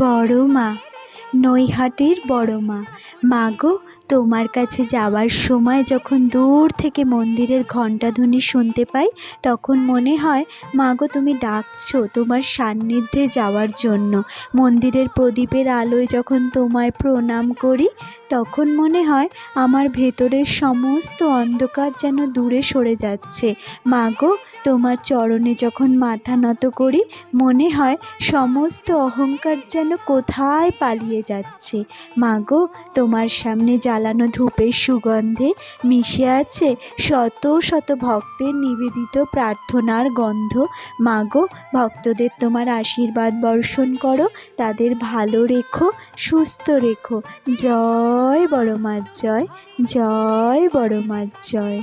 বড় মা নৈহাটির বড় মা। গো তোমার কাছে যাওয়ার সময় যখন দূর থেকে মন্দিরের ঘণ্টাধ্বনি শুনতে পাই, তখন মনে হয় মা গো তুমি ডাকছো তোমার সান্নিধ্যে যাওয়ার জন্য। মন্দিরের প্রদীপের আলোয় যখন তোমায় প্রণাম করি, তখন মনে হয়, আমার ভেতরের সমস্ত অন্ধকার যেন দূরে সরে যাচ্ছে। মা গো তোমার চরণে যখন মাথা নত করি, মনে হয়, সমস্ত অহংকার যেন কোথায় পালিয়ে যাচ্ছে। মা গো তোমার সামনে জ্বালানো ধূপের সুগন্ধে মিশে আছে শত শত ভক্তের নিবেদিত প্রার্থনার গন্ধ। মাগো, ভক্তদের তোমার আশীর্বাদ বর্ষণ করো, তাদের ভালো রেখো, সুস্থ রেখো। জয় বড় মার জয়। জয় বড় মার জয়।